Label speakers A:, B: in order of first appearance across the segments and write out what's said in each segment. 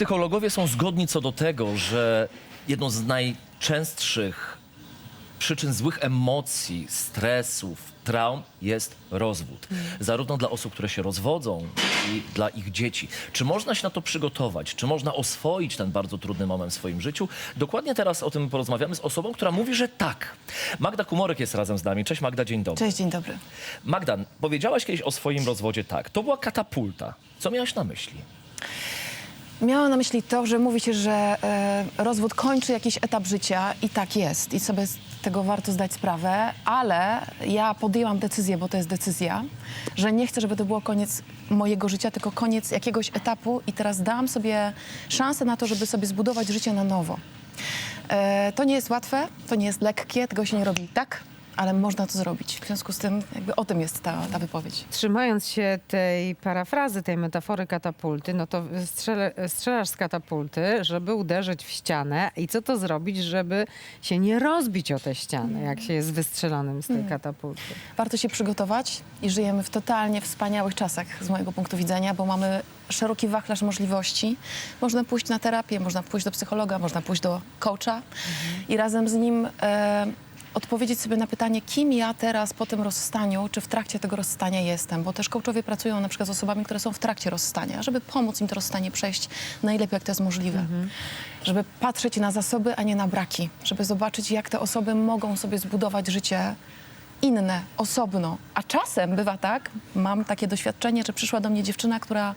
A: Psychologowie są zgodni co do tego, że jedną z najczęstszych przyczyn złych emocji, stresów, traum jest rozwód. Zarówno dla osób, które się rozwodzą i dla ich dzieci. Czy można się na to przygotować? Czy można oswoić ten bardzo trudny moment w swoim życiu? Dokładnie teraz o tym porozmawiamy z osobą, która mówi, że tak. Magda Kumorek jest razem z nami. Cześć Magda, dzień dobry.
B: Cześć, dzień dobry.
A: Magda, powiedziałaś kiedyś o swoim rozwodzie tak. To była katapulta. Co miałaś na myśli?
B: Miałam na myśli to, że mówi się, że e, rozwód kończy jakiś etap życia i tak jest. I sobie z tego warto zdać sprawę, ale ja podjęłam decyzję, bo to jest decyzja, że nie chcę, żeby to było koniec mojego życia, tylko koniec jakiegoś etapu i teraz dałam sobie szansę na to, żeby sobie zbudować życie na nowo. E, to nie jest łatwe, to nie jest lekkie, tego się nie robi tak, ale można to zrobić. W związku z tym jakby o tym jest ta, ta wypowiedź.
C: Trzymając się tej parafrazy, tej metafory katapulty, no to strzele, strzelasz z katapulty, żeby uderzyć w ścianę. I co to zrobić, żeby się nie rozbić o tę ścianę, jak się jest wystrzelonym z tej katapulty?
B: Warto się przygotować i żyjemy w totalnie wspaniałych czasach z mojego punktu widzenia, bo mamy szeroki wachlarz możliwości. Można pójść na terapię, można pójść do psychologa, można pójść do coacha i razem z nim e, odpowiedzieć sobie na pytanie, kim ja teraz po tym rozstaniu, czy w trakcie tego rozstania jestem, bo też coachowie pracują na przykład z osobami, które są w trakcie rozstania, żeby pomóc im to rozstanie przejść najlepiej, jak to jest możliwe. Żeby patrzeć na zasoby, a nie na braki, żeby zobaczyć, jak te osoby mogą sobie zbudować życie inne, osobno. A czasem bywa tak, mam takie doświadczenie, że przyszła do mnie dziewczyna, która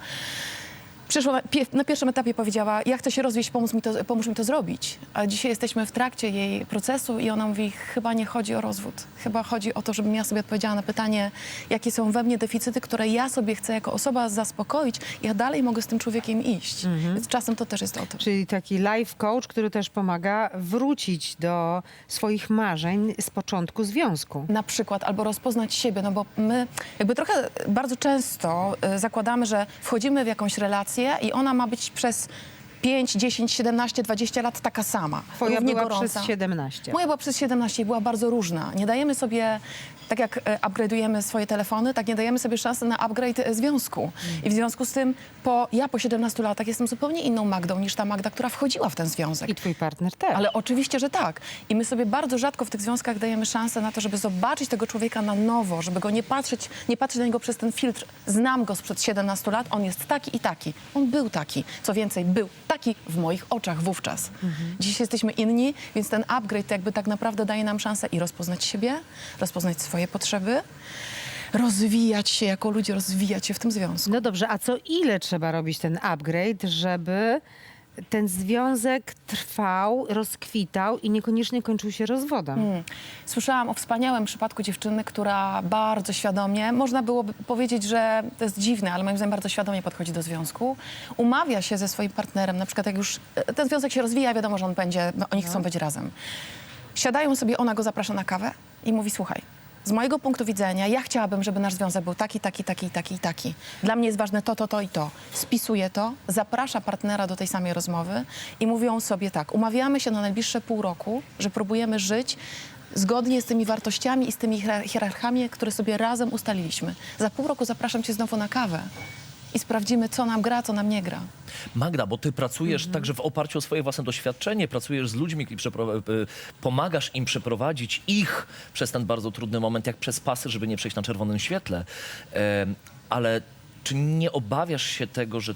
B: przyszła na, pie- na pierwszym etapie powiedziała, ja chcę się rozwieść, pomóż mi, to, pomóż mi to zrobić. A dzisiaj jesteśmy w trakcie jej procesu i ona mówi, chyba nie chodzi o rozwód. Chyba chodzi o to, żebym ja sobie odpowiedziała na pytanie, jakie są we mnie deficyty, które ja sobie chcę jako osoba zaspokoić. Ja dalej mogę z tym człowiekiem iść. Więc czasem to też jest o to.
C: Czyli taki life coach, który też pomaga wrócić do swoich marzeń z początku związku.
B: na przykład, albo rozpoznać siebie, no bo my jakby trochę bardzo często y, zakładamy, że wchodzimy w jakąś relację i ona ma być przez 5, 10, 17, 20 lat taka sama.
C: Twoja
B: równie
C: była
B: gorąca.
C: przez 17.
B: Moja była przez 17 i była bardzo różna. Nie dajemy sobie, tak jak e, upgrade'ujemy swoje telefony, tak nie dajemy sobie szansy na upgrade e, związku. I w związku z tym po, ja po 17 latach jestem zupełnie inną Magdą niż ta Magda, która wchodziła w ten związek.
C: I twój partner też.
B: Ale oczywiście, że tak. I my sobie bardzo rzadko w tych związkach dajemy szansę na to, żeby zobaczyć tego człowieka na nowo, żeby go nie patrzeć, nie patrzeć na niego przez ten filtr. Znam go sprzed 17 lat, on jest taki i taki. On był taki. Co więcej, był taki w moich oczach wówczas. Dziś jesteśmy inni, więc ten upgrade jakby tak naprawdę daje nam szansę i rozpoznać siebie, rozpoznać swoje potrzeby, rozwijać się jako ludzie, rozwijać się w tym związku.
C: No dobrze, a co ile trzeba robić ten upgrade, żeby ten związek trwał, rozkwitał i niekoniecznie kończył się rozwodem?
B: Mm. Słyszałam o wspaniałym przypadku dziewczyny, która bardzo świadomie, można byłoby powiedzieć, że to jest dziwne, ale moim zdaniem bardzo świadomie podchodzi do związku. Umawia się ze swoim partnerem, na przykład jak już e, ten związek się rozwija, wiadomo, że on będzie, no, oni chcą być razem. Siadają sobie, ona go zaprasza na kawę i mówi, słuchaj, z mojego punktu widzenia, ja chciałabym, żeby nasz związek był taki, taki, taki, taki, taki. Dla mnie jest ważne to, to, to i to. Spisuje to, zaprasza partnera do tej samej rozmowy i mówią sobie tak, umawiamy się na najbliższe pół roku, że próbujemy żyć zgodnie z tymi wartościami i z tymi hierar- hierarchiami, które sobie razem ustaliliśmy. Za pół roku zapraszam cię znowu na kawę i sprawdzimy, co nam gra, co nam nie gra.
A: Magda, bo ty pracujesz także w oparciu o swoje własne doświadczenie, pracujesz z ludźmi i przepro- y, pomagasz im przeprowadzić ich przez ten bardzo trudny moment, jak przez pasy, żeby nie przejść na czerwonym świetle. Em, ale czy nie obawiasz się tego, że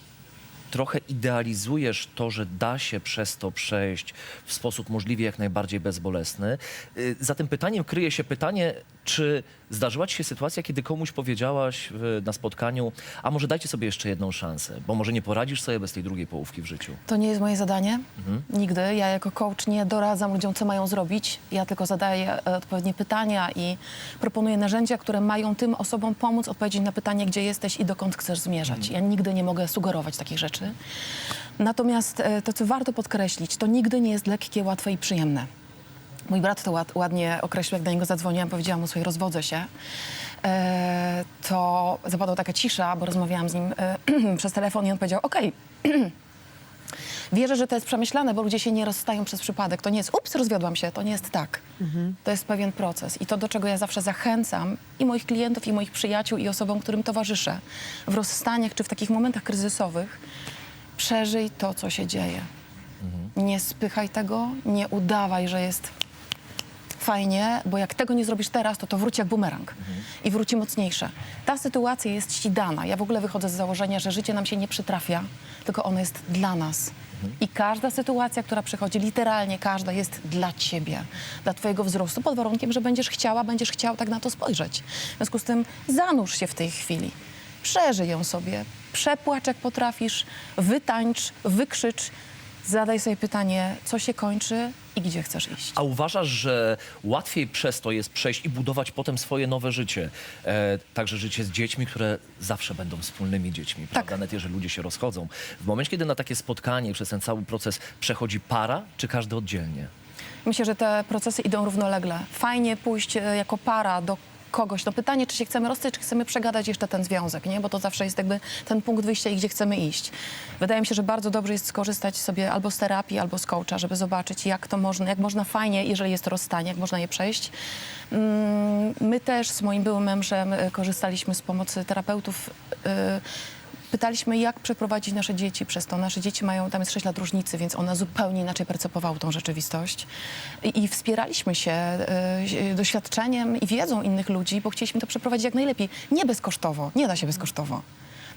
A: trochę idealizujesz to, że da się przez to przejść w sposób możliwie jak najbardziej bezbolesny? Y, Za tym pytaniem kryje się pytanie, czy zdarzyła ci się sytuacja, kiedy komuś powiedziałaś w- na spotkaniu, a może dajcie sobie jeszcze jedną szansę, bo może nie poradzisz sobie bez tej drugiej połówki w życiu.
B: To nie jest moje zadanie. Nigdy. Ja jako coach nie doradzam ludziom, co mają zrobić. Ja tylko zadaję e, odpowiednie pytania i proponuję narzędzia, które mają tym osobom pomóc odpowiedzieć na pytanie, gdzie jesteś i dokąd chcesz zmierzać. Ja nigdy nie mogę sugerować takich rzeczy. Natomiast e, to, co warto podkreślić, to nigdy nie jest lekkie, łatwe i przyjemne. Mój brat to ład, ładnie określił, jak do niego zadzwoniłam, powiedziałam mu sobie, rozwodzę się. E, to zapadła taka cisza, bo rozmawiałam z nim e, przez telefon i on powiedział, okej, Wierzę, że to jest przemyślane, bo ludzie się nie rozstają przez przypadek. To nie jest, ups, rozwiodłam się, to nie jest tak. To jest pewien proces. I to, do czego ja zawsze zachęcam i moich klientów, i moich przyjaciół, i osobom, którym towarzyszę w rozstaniach czy w takich momentach kryzysowych, Przeżyj to, co się dzieje. Nie spychaj tego, nie udawaj, że jest fajnie, bo jak tego nie zrobisz teraz, to to wróci jak bumerang i wróci mocniejsze. Ta sytuacja jest ci dana. Ja w ogóle wychodzę z założenia, że życie nam się nie przytrafia, tylko ono jest dla nas. I każda sytuacja, która przychodzi, literalnie każda jest dla ciebie, dla twojego wzrostu, pod warunkiem, że będziesz chciała, będziesz chciał tak na to spojrzeć. W związku z tym zanurz się w tej chwili. Przeżyj ją sobie, przepłacz jak potrafisz, wytańcz, wykrzycz, zadaj sobie pytanie, co się kończy i gdzie chcesz iść.
A: A uważasz, że łatwiej przez to jest przejść i budować potem swoje nowe życie? E, także życie z dziećmi, które zawsze będą wspólnymi dziećmi, prawda? Nawet jeżeli ludzie się rozchodzą. W momencie, kiedy na takie spotkanie, przez ten cały proces przechodzi para, czy każdy oddzielnie?
B: Myślę, że te procesy idą równolegle. Fajnie pójść e, jako para do kogoś. No pytanie, czy się chcemy rozstać, czy chcemy przegadać jeszcze ten związek, nie? Bo to zawsze jest jakby ten punkt wyjścia i gdzie chcemy iść. Wydaje mi się, że bardzo dobrze jest skorzystać sobie albo z terapii, albo z coacha, żeby zobaczyć, jak to można, jak można fajnie, jeżeli jest to rozstanie, jak można je przejść. Mm, My też z moim byłym mężem e, korzystaliśmy z pomocy terapeutów. Pytaliśmy, jak przeprowadzić nasze dzieci przez to. Nasze dzieci mają, tam jest 6 lat różnicy, więc one zupełnie inaczej percepowały tą rzeczywistość. I, i wspieraliśmy się y, doświadczeniem i wiedzą innych ludzi, bo chcieliśmy to przeprowadzić jak najlepiej. Nie bezkosztowo, nie da się bezkosztowo.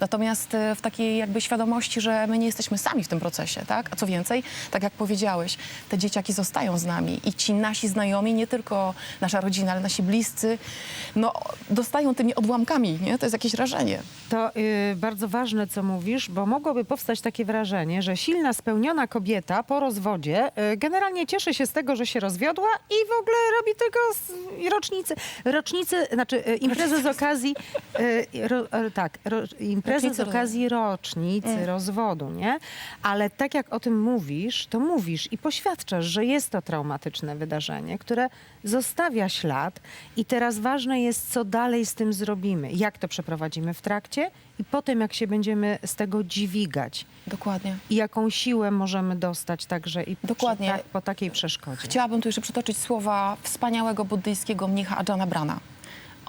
B: Natomiast y, w takiej jakby świadomości, że my nie jesteśmy sami w tym procesie, tak? A co więcej, tak jak powiedziałeś, te dzieciaki zostają z nami i ci nasi znajomi, nie tylko nasza rodzina, ale nasi bliscy, no dostają tymi odłamkami, nie? To jest jakieś rażenie.
C: To y, bardzo ważne, co mówisz, bo mogłoby powstać takie wrażenie, że silna, spełniona kobieta po rozwodzie y, generalnie cieszy się z tego, że się rozwiodła i w ogóle robi tego rocznicy, rocznicy, znaczy y, imprezę z okazji, y, ro, e, tak, ro, imprezę z okazji rocznicy rozwodu, nie? Ale tak jak o tym mówisz, to mówisz i poświadczasz, że jest to traumatyczne wydarzenie, które zostawia ślad i teraz ważne jest, co dalej z tym zrobimy, jak to przeprowadzimy w trakcie i potem, jak się będziemy z tego dźwigać
B: Dokładnie.
C: i jaką siłę możemy dostać także i
B: Dokładnie.
C: Przy, tak, po takiej przeszkodzie.
B: Chciałabym tu jeszcze przytoczyć słowa wspaniałego buddyjskiego mnicha Ajana Brana.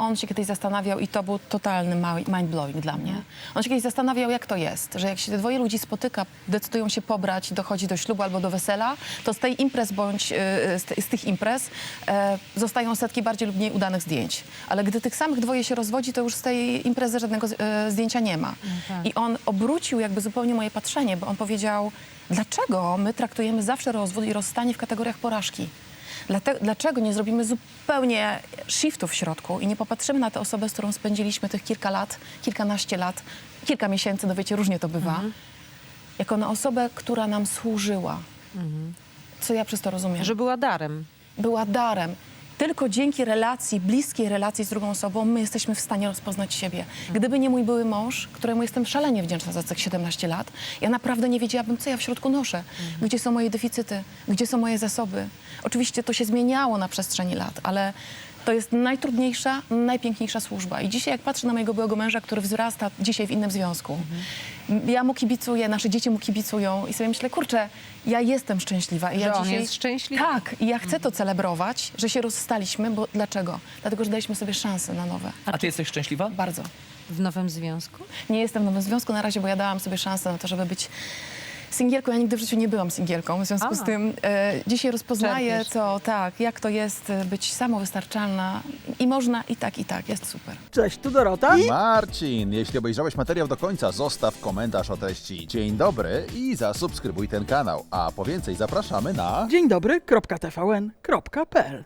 B: On się kiedyś zastanawiał i to był totalny mind-blowing dla mnie. On się kiedyś zastanawiał, jak to jest, że jak się dwoje ludzi spotyka, decydują się pobrać, dochodzi do ślubu albo do wesela, to z tej imprez bądź y, z, ty- z tych imprez e, zostają setki bardziej lub mniej udanych zdjęć. Ale gdy tych samych dwoje się rozwodzi, to już z tej imprezy żadnego e, zdjęcia nie ma.
C: tak.
B: I on obrócił jakby zupełnie moje patrzenie, bo on powiedział, dlaczego my traktujemy zawsze rozwód i rozstanie w kategoriach porażki? Dlate, dlaczego nie zrobimy zupełnie shiftu w środku i nie popatrzymy na tę osobę, z którą spędziliśmy tych kilka lat, kilkanaście lat, kilka miesięcy, no wiecie, różnie to bywa, jako na osobę, która nam służyła. Co ja przez to rozumiem?
C: Że była darem.
B: była darem. Tylko dzięki relacji, bliskiej relacji z drugą osobą, my jesteśmy w stanie rozpoznać siebie. Gdyby nie mój były mąż, któremu jestem szalenie wdzięczna za tych 17 lat, ja naprawdę nie wiedziałabym, co ja w środku noszę. Gdzie są moje deficyty, gdzie są moje zasoby. Oczywiście to się zmieniało na przestrzeni lat, ale to jest najtrudniejsza, najpiękniejsza służba. I dzisiaj, jak patrzę na mojego byłego męża, który wzrasta dzisiaj w innym związku, ja mu kibicuję, nasze dzieci mu kibicują i sobie myślę, kurczę, ja jestem szczęśliwa. I
C: Że
B: ja
C: on
B: dzisiaj...
C: jest szczęśliwy?
B: Tak, i ja chcę to celebrować, że się rozstaliśmy, bo dlaczego? Dlatego, że daliśmy sobie szanse na nowe.
A: A ty jesteś szczęśliwa?
B: Bardzo.
C: W nowym związku?
B: Nie jestem w nowym związku na razie, bo ja dałam sobie szansę na to, żeby być singielką. Ja nigdy w życiu nie byłam singielką, w związku
C: A.
B: z tym e, dzisiaj rozpoznaję
C: Czerpiesz.
B: to, tak, jak to jest e, być samowystarczalna i można i tak, i tak, jest super.
D: Cześć, tu Dorota.
E: Marcin, jeśli obejrzałeś materiał do końca, zostaw komentarz o treści Dzień dobry i zasubskrybuj ten kanał. A po więcej zapraszamy na...
D: Dzień dobry, kropka TVN, kropka PL.